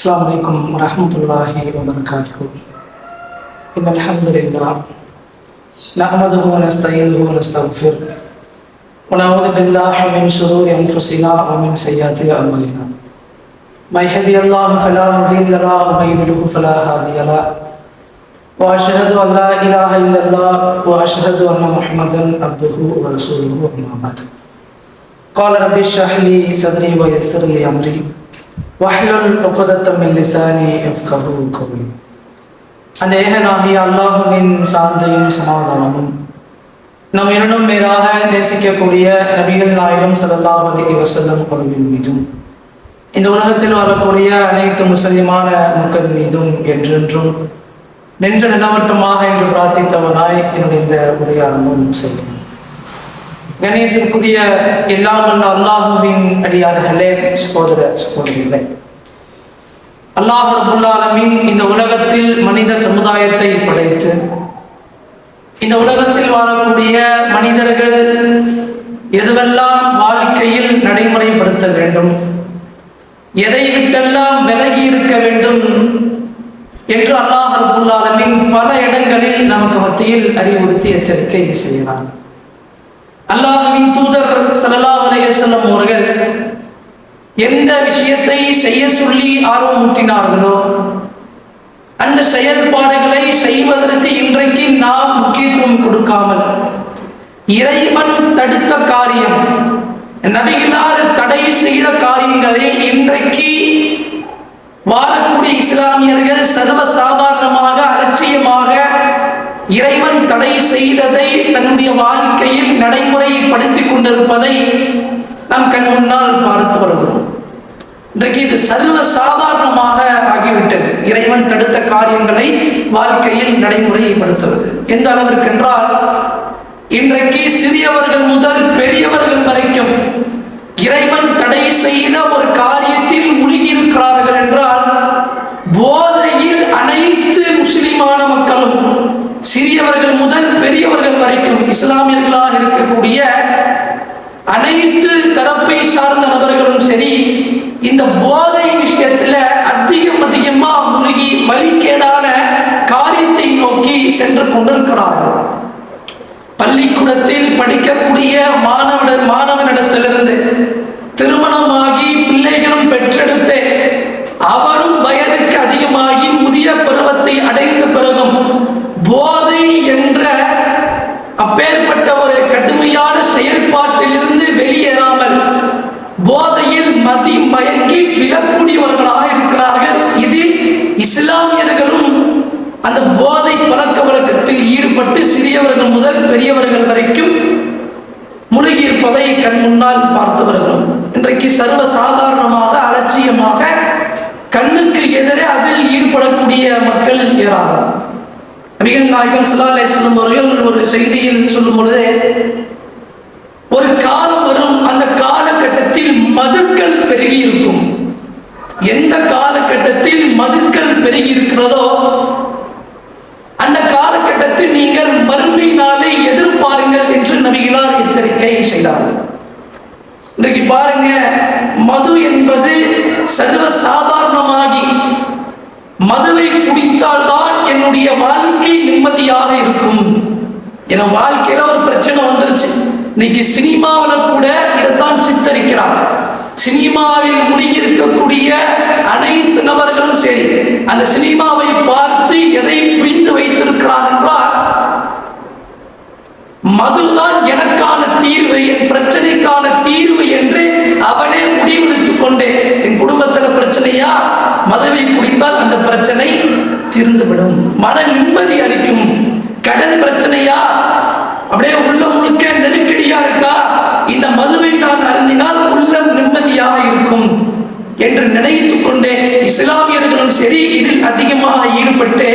السلام عليكم ورحمة الله وبركاته. إن الحمد لله نحمده ونستعينه ونستغفره ونعوذ بالله من شرور أنفسنا ومن سيئات أعمالنا. ما يهدي الله فلا مضل له ومن يضلل فلا هادي له. وأشهد أن لا إله إلا الله وأشهد أن محمدا عبده ورسوله أما بعد. قال رب اشرح لي صدري ويسر لي أمري. வஹ்லுல் உகதத்தம் லிசானி கபூ Cowley அந்த ஏகனாகிய அல்லாஹுவின் சாந்தையும் சமாதானமும் நம் இரண்டும் மேலாக நேசிக்கக்கூடிய நபிகள் நாயகம் சல்லாஹ் அலி வசல்லம் அவர்கள் மீதும் இந்த உலகத்தில் வரக்கூடிய அனைத்து முஸ்லிமான மக்கள் மீதும் என்றென்றும் நின்ற நிலவட்டமாக என்று பிரார்த்தித்தவனாய் என்னுடைய இந்த உரையாடலும் செய்யும் கணியத்திற்குரிய எல்லாம் வல்ல அல்லாஹுவின் அடியார்களே சகோதர சகோதரிகளே அல்லாஹ் ரபுல் இந்த உலகத்தில் மனித சமுதாயத்தை படைத்து இந்த உலகத்தில் வாழக்கூடிய மனிதர்கள் எதுவெல்லாம் வாழ்க்கையில் நடைமுறைப்படுத்த வேண்டும் எதை விட்டெல்லாம் விலகி இருக்க வேண்டும் என்று அல்லாஹ் ரபுல் பல இடங்களில் நமக்கு மத்தியில் அறிவுறுத்தி எச்சரிக்கை செய்கிறார் அல்லாஹின் தூதர் ஸல்லல்லாஹு அலைஹி வஸல்லம் அவர்கள் எந்த விஷயத்தை செய்ய சொல்லி ஆர்வமூட்டினார்களோ அந்த செயல்பாடுகளை செய்வதற்கு இன்றைக்கு நாம் முக்கியத்துவம் கொடுக்காமல் இறைவன் தடுத்த காரியம் நபிகளார் தடை செய்த காரியங்களை இன்றைக்கு வாழக்கூடிய இஸ்லாமியர்கள் சர்வ சாதாரணமாக அலட்சியமாக இறைவன் தடை செய்ததை தன்னுடைய வாழ்க்கையில் நடைமுறைப்படுத்திக் கொண்டிருப்பதை நாம் கண் முன்னால் பார்த்து வருகிறோம். இன்றைக்கு இது சர்வ சாதாரணமாக ஆகிவிட்டது. இறைவன் தடுத்த காரியங்களை வாழ்க்கையில் நடைமுறைப்படுத்துவது. எந்த அளவிற்கு என்றால் இன்றைக்கு சிறியவர்கள் முதல் பெரியவர்கள் வரைக்கும் இறைவன் தடை செய்த ஒரு காரியத்தில் முழுகியிருக்கிறார்கள் என்றால் போதையில் அனைத்து முஸ்லிமான மக்களும் சிறியவர்கள் முதல் பெரியவர்கள் வரைக்கும் இஸ்லாமியர்களாக இருக்கக்கூடிய அனைத்து தரப்பை சார்ந்த நபர்களும் சரி இந்த போதை விஷயத்துல அதிகம் அதிகமா முழுகி வழிகேடான காரியத்தை நோக்கி சென்று கொண்டிருக்கிறார்கள். பள்ளிக்கூடத்தில் படிக்கக்கூடிய மாணவனர் மாணவனிடத்திலிருந்து திருமணமாகி பிள்ளைகளும் பெற்றெடுத்து அவரும் வயதுக்கு அதிகமாகி முதிய பருவத்தை அடைந்த பிறகும் போதை என்ற கண்ணுக்கு எதிரே அதில் ஈடுபடக்கூடிய மக்கள் ஏராளம் நபிகள் நாயகம் சல்லா செல்லும் அவர்கள் ஒரு செய்தியில் சொல்லும் பொழுது ஒரு காலம் வரும் அந்த காலகட்டத்தில் மதுக்கள் பெருகி இருக்கும். எந்த காலகட்டத்தில் மதுக்கள் பெருகி இருக்கிறதோ அந்த காலகட்டத்தில் நீங்கள் மறுமை எதிர்பாருங்கள் என்று நபிகளார் எச்சரிக்கை செய்தார்கள். இன்றைக்கு பாருங்க மது என்பது சர்வ சாதாரணமாகி மதுவை குடித்தால்தான் என்னுடைய வாழ்க்கை நிம்மதியாக இருக்கும். என் வாழ்க்கையில ஒரு பிரச்சனை வந்துருச்சு. இன்னைக்கு சினிமாவில் கூட இதைத்தான் சித்தரிக்கிறார். சினிமாவில் முடியிருக்கக்கூடிய அனைத்து நபர்களும் சரி அந்த சினிமாவை பார்த்து எதை புரிந்து வைத்திருக்கிறார் என்றால் மதுதான் எனக்கு இல்லையா? மதுவை குடித்தால் அந்த பிரச்சனை தீர்ந்துவிடும். மன நிம்மதி அளிக்கும். கடன் பிரச்சனையா? அப்படியே உள்ள முழுக்க நெருக்கடியா இருக்கா? இந்த மதுவை நான் அருந்தினால் உள்ளம் நிம்மதியாக இருக்கும் என்று நினைத்துக் கொண்டே இஸ்லாமியர்களும் சரி இதில் அதிகமாக ஈடுபட்டு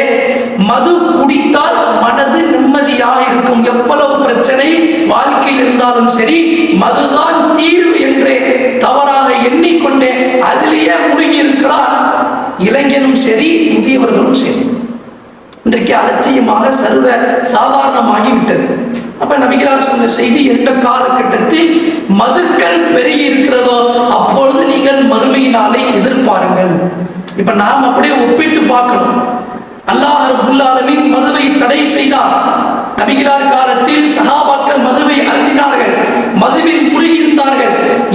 மது குடித்தால் மனது நிம்மதியாக இருக்கும். எவ்வளவு பிரச்சனை வாழ்க்கையில் இருந்தாலும் சரி மதுதான் தீர்வு என்றே சரி முதியவர்களும் சரி இன்றைக்கு அலட்சியமாக சர்வ சாதாரணமாகி விட்டது அப்ப நபிகளார் சொன்ன செய்தி எந்த காலகட்டத்தில் மதுக்கள் பெருகி இருக்கிறதோ அப்பொழுது நீங்கள் மறுமையினாலே எதிர்பாருங்கள். இப்ப நாம் அப்படியே ஒப்பிட்டு பார்க்கணும். அல்லாஹ் ரப்புல் மதுவை தடை செய்தார். நபிகளார் காலத்தில் சஹாபாக்கள் மதுவை அருந்தினார்கள். மதுவில் முழுகியிருந்தார்கள்.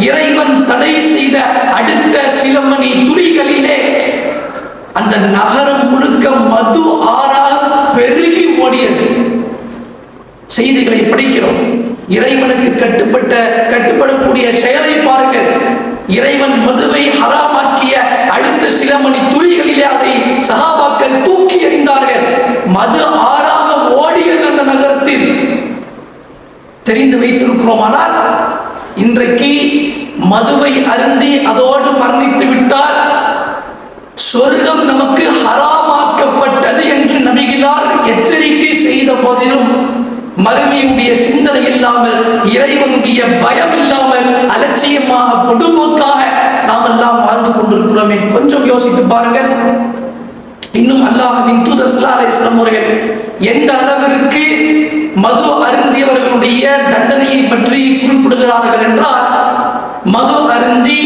இறைவன் அந்த நகரம் முழுக்க மது ஆறாக பெருகி ஓடியது. செய்திகளை படிக்கிறோம். இறைவனுக்கு கட்டுப்பட்ட கட்டுப்படக்கூடிய செயலை பாருங்கள். இறைவன் மதுவை ஹராமாக்கிய அடுத்த சில மணி துளிகளிலே அதை சகாபாக்கள் தூக்கி எறிந்தார்கள். மது ஆறாக ஓடியது அந்த நகரத்தில். தெரிந்து வைத்திருக்கிறோமானால் இன்றைக்கு மதுவை அருந்தி அதோடு மரணித்து விட்டால் சொர்க்கம் நமக்கு ஹராமாக்கப்பட்டது என்று நபிகிலார் எச்சரிக்கை செய்த போதிலும் மறுமையுடைய சிந்தனை இல்லாமல் இறைவனுடைய பயம் இல்லாமல் அலட்சியமாக பொடுபோக்காக நாம் எல்லாம் வாழ்ந்து கொண்டிருக்கிறோமே. கொஞ்சம் யோசித்து பாருங்கள். இன்னும் அல்லாஹின் தூதர் ஸல்லல்லாஹு அவர்கள் எந்த அளவிற்கு மது அருந்தியவர்களுடைய தண்டனையை பற்றி குறிப்பிடுகிறார்கள் என்றால் மது அருந்தி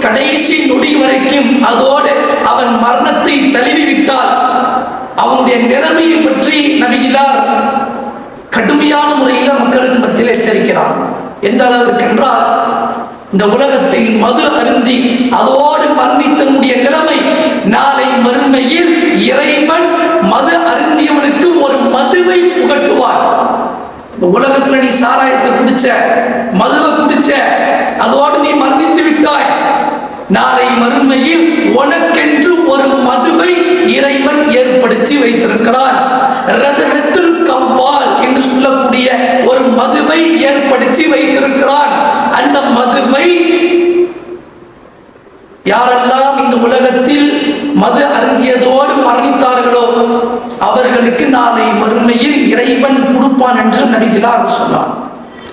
கடைசி நொடி வரைக்கும் அதோடு அவன் மரணத்தை தழுவி விட்டால் அவனுடைய நிலைமையை பற்றி நபிகிறார் கடுமையான முறையில் மக்களுக்கு மத்தியில் எச்சரிக்கிறார். எந்த அளவிற்கு என்றால் இந்த உலகத்தில் மது அருந்தி அதோடு மரணித்தனுடைய நிலைமை நாளை மறுமையில் இறைவன் மது அருந்தியவனுக்கு ஒரு மதுவை புகட்டுவார் இந்த உலகத்துல நீ சாராயத்தை குடிச்ச மதுவை குடிச்ச அதோடு நீ மரணித்து விட்டாய். நாளை மறுமையில் உனக்கென்று ஒரு மதுவை இறைவன் ஏற்படுத்தி வைத்திருக்கிறான். ரதகத்தில் கம்பால் என்று சொல்லக்கூடிய ஒரு மதுவை ஏற்படுத்தி வைத்திருக்கிறான். அந்த மதுவை யாரெல்லாம் இந்த உலகத்தில் மது அருந்தியதோடு மரணித்தார்களோ அவர்களுக்கு நாளை மறுமையில் இறைவன் கொடுப்பான் என்று நபிகளார் சொன்னான்.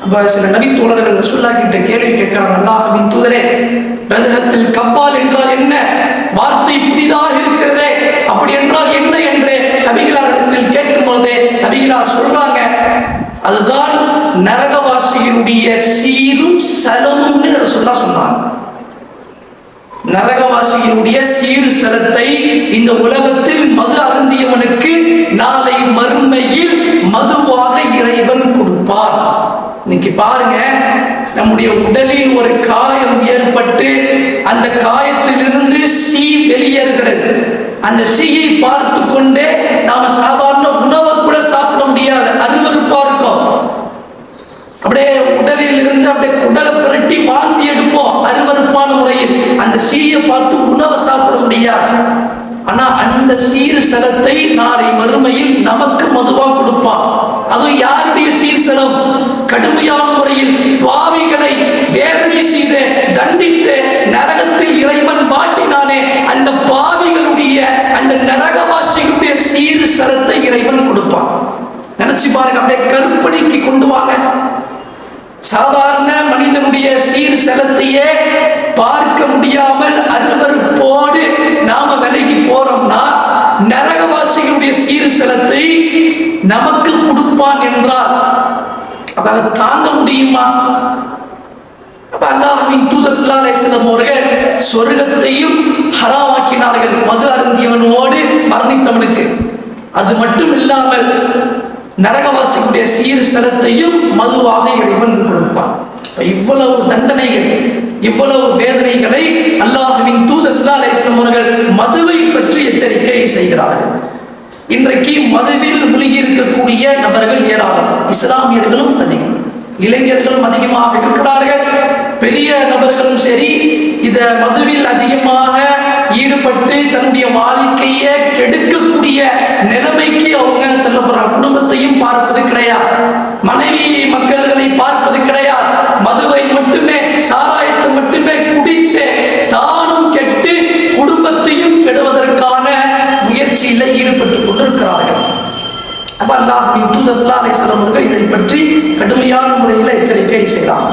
அப்ப சில நபித்தோழர்கள் ரசுல்லா கிட்ட கேள்வி கேட்கிறாங்க. அல்லாஹ்வின் தூதரே ரதகத்தில் கப்பால் என்றால் என்ன? வார்த்தை புதிதாக இருக்கிறதே. அப்படி என்றால் என்ன என்று நபிகளாரிடத்தில் கேட்கும் பொழுதே நபிகளார் சொல்றாங்க. அதுதான் நரகவாசியினுடைய சீரும் சலமும்னு ரசுல்லா சொன்னாங்க. நரகவாசியினுடைய சீர் சலத்தை இந்த உலகத்தில் மது அருந்தியவனுக்கு நாளை மறுமையில் இன்னைக்கு பாருங்க நம்முடைய உடலில் ஒரு காயம் ஏற்பட்டு அந்த காயத்திலிருந்து சீ வெளியேறுகிறது. அந்த சீயை பார்த்து கொண்டே நாம சாதாரண உணவை கூட சாப்பிட முடியாது அருவருப்பா இருக்கும். அப்படியே உடலில் இருந்து அப்படியே குடலை புரட்டி வாந்தி எடுப்போம் அருவருப்பான முறையில். அந்த சீயை பார்த்து உணவை சாப்பிட முடியாது. ஆனா அந்த சீர் சலத்தை நாளை மறுமையில் நமக்கு மதுவா கொடுப்பான். அதுவும் யாருடைய சீர் சலம்? கடுமையான முறையில் பாவிகளை வேதனை செய்து தண்டித்து நரகத்தில் இறைவன் மாட்டினானே அந்த பாவிகளுடைய அந்த நரகவாசிகளுடைய சீர் சலத்தை இறைவன் கொடுப்பான். நினைச்சு பாருங்க அப்படியே கற்பனைக்கு கொண்டு வாங்க. சாதாரண மனிதனுடைய சீர் செலத்தையே பார்க்க முடியாமல் அருவருப்போடு நாம விலகி போறோம்னா நரகவாசிகளுடைய சீர் செலத்தை நமக்கு கொடுப்பான் என்றார் அதாவது தாங்க முடியுமா? அப்ப அல்லாஹின் தூதர் சிலாலேசனம் அலைஹி அவர்கள் சொர்க்கத்தையும் ஹராமாக்கினார்கள். மது அருந்தியவனோடு மரணித்தவனுக்கு. அது மட்டும் இல்லாமல் நரகவாசிக்குடைய சீர் சலத்தையும் மதுவாக இறைவன் கொடுப்பான். இவ்வளவு தண்டனைகள் இவ்வளவு வேதனைகளை அல்லாஹுவின் தூதர் சிலாலேசனம் அலைஹி அவர்கள் மதுவை பற்றி எச்சரிக்கை செய்கிறார்கள். இன்றைக்கு மதுவில் மூழ்கி இருக்கக்கூடிய நபர்கள் ஏராளம். இஸ்லாமியர்களும் அதிகம். இளைஞர்களும் அதிகமாக இருக்கிறார்கள். பெரிய நபர்களும் சரி இத மதுவில் அதிகமாக ஈடுபட்டு தன்னுடைய வாழ்க்கையை கெடுக்கக்கூடிய நிலைமைக்கு அவங்க தள்ளப்படுறாங்க. குடும்பத்தையும் பார்ப்பது கிடையாது. மனைவி மக்கள் அவர்கள் இதை பற்றி கடுமையான முறையில் எச்சரிக்கை செய்யலாம்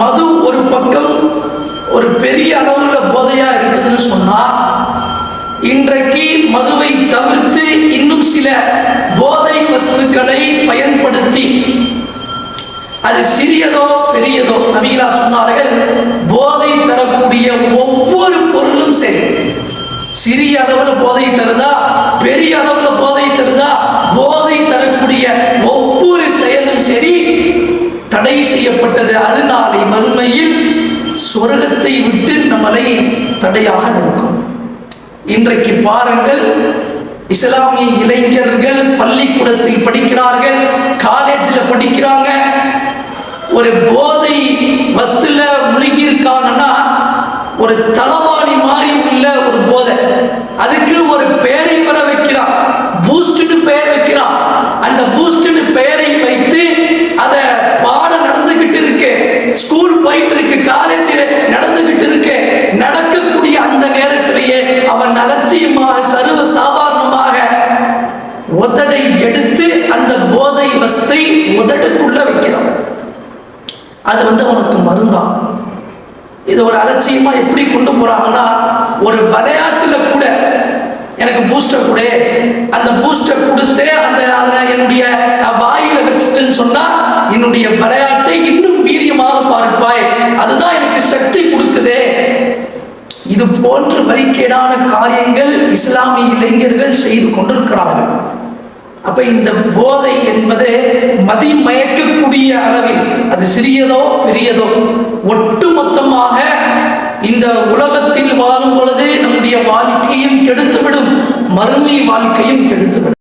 மது ஒரு பக்கம் ஒரு பெரிய அளவுல போதையா இருக்குதுன்னு சொன்னா இன்றைக்கு மதுவை தவிர்த்து இன்னும் சில போதை வஸ்துக்களை பயன்படுத்தி அது சிறியதோ பெரியதோ நபிகளா சொன்னார்கள் போதை தரக்கூடிய ஒவ்வொரு பொருளும் சரி. சிறிய அளவுல போதை தருதா? பெரிய அளவுல போதை தருதா? போதை தரக்கூடிய ஒவ்வொரு செயலும் சரி தடை செய்யப்பட்டது. அது நாளை மறுமையில் சொர்க்கத்தை விட்டு நம்மளை தடையாக இருக்கும் இன்றைக்கு பாருங்கள் இஸ்லாமிய இளைஞர்கள் பள்ளிக்கூடத்தில் படிக்கிறார்கள் காலேஜில் படிக்கிறாங்க. ஒரு போதை வஸ்துல முழுகி இருக்காங்கன்னா ஒரு தளவாணி மாதிரி உள்ள ஒரு போதை. அதுக்கு ஒரு பெயரை வர வைக்கிறான். பூஸ்ட்னு பெயர் வைக்கிறான். அந்த பூஸ்ட்னு பெயரை வைத்து அத பாடம் நடந்துகிட்டு இருக்கு. ஸ்கூல் போயிட்டு இருக்கு காலேஜ் நடந்துகிட்டு இருக்கு. நடக்கக்கூடிய அந்த நேரத்திலேயே அவன் அலட்சியமாக சர்வ சாதாரணமாக உதடை எடுத்து அந்த போதை வஸ்தை உதடுக்குள்ள வைக்கிறான். அது வந்து அவனுக்கு மருந்தான். இது ஒரு அலட்சியமா எப்படி கொண்டு போறாங்கன்னா ஒரு விளையாட்டுல கூட எனக்கு பூஸ்டர் கொடு. அந்த பூஸ்டர் கொடுத்து அந்த அதை என்னுடைய வாயில வச்சுட்டுன்னு சொன்னா என்னுடைய விளையாட்டை இன்னும் வீரியமாக பார்ப்பாய். அதுதான் எனக்கு சக்தி கொடுக்குதே. இது போன்ற வழிகேடான காரியங்கள் இஸ்லாமிய இளைஞர்கள் செய்து கொண்டிருக்கிறார்கள். அப்ப இந்த போதை என்பது மதி மயக்கக்கூடிய அளவில் அது சிறியதோ பெரியதோ மூலமாக இந்த உலகத்தில் வாழும் பொழுது நம்முடைய வாழ்க்கையும் கெடுத்துவிடும். மறுமை வாழ்க்கையும் கெடுத்துவிடும்.